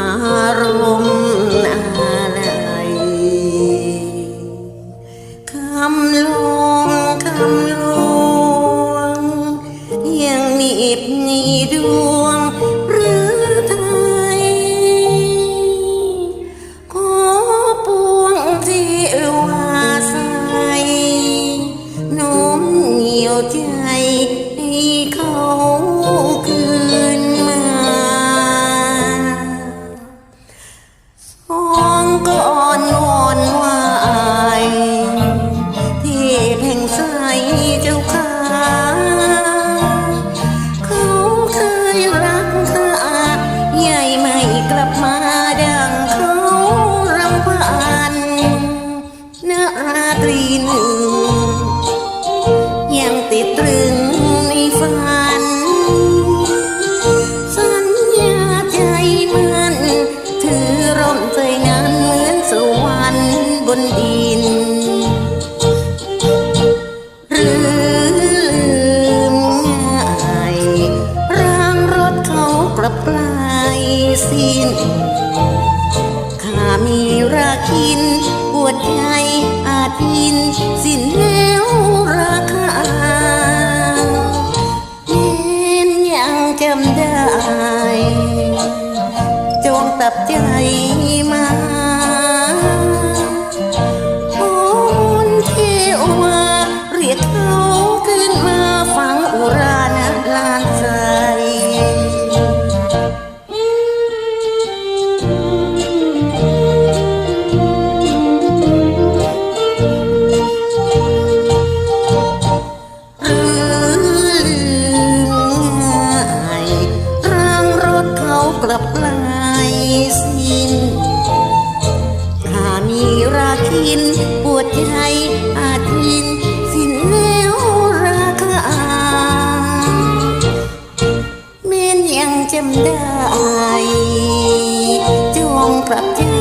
าบอารมณ์อะไรคำลงคำลวงยังหนีบหนีดวงหรือไทยขอปวงที่ว่าใสโน้มเหนียวใจให้เขา สิ้น ข้ามีราคินปวดใจอาทิน สิ้นแล้วราคาเน้นยังจำได้ จงตับใจ ทินปวดใจอาจยินสิ้นแล้วราคาเม่นยังจำได้จงกลับใจ